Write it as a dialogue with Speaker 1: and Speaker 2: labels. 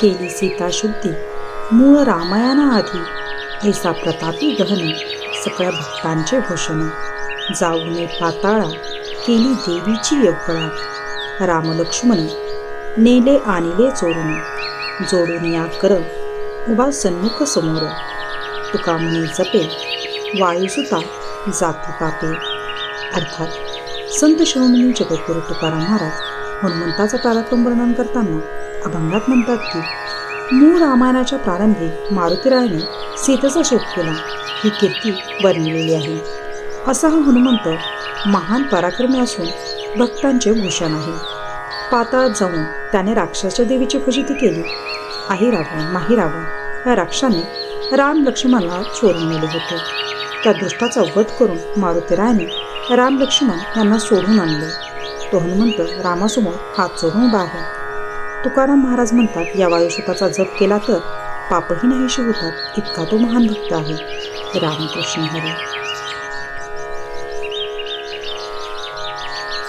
Speaker 1: केली सीता शुद्धी. मूळ रामायणाआधी ऐसा प्रतापी गहन सगळ्या भक्तांचे भूषण जाऊने पाताळा केली देवीची यवळा रामलक्ष्मण नेले आणले चोरून. जोडून या कर उभा सन्मुख समोर. तुका म्हणे जपे वायुसुता जाती पापे. अर्थात संत शिरोमणी जगद्गुरु तुकाराम महाराज हनुमंताचा पराक्रम वर्णन करताना अभंगात म्हणतात की मूळ रामायणाच्या प्रारंभी मारुतीरायने सीतेचा शोध केला. ही कीर्ती वर्णिलेली आहे. असा हा हनुमंत महान पराक्रमी असून भक्तांचे भूषण आहे. पाताळात जाऊन त्याने राक्षसच्या देवीची फजिती केली. आई रावण माही रावण या राक्षाने राम लक्ष्मणला चोरून नेले होते. त्या दुष्टाचा वध करून मारुतीरायने राम लक्ष्मण यांना सोडून आणले. तो हनुमंत रामासमोर हात चोरून उभा आहे. तुकाराम महाराज म्हणतात या वायुसुताचा जप केला तर पापही नाहीशी होतात इतका तो महान भक्त आहे. रामकृष्ण हरी।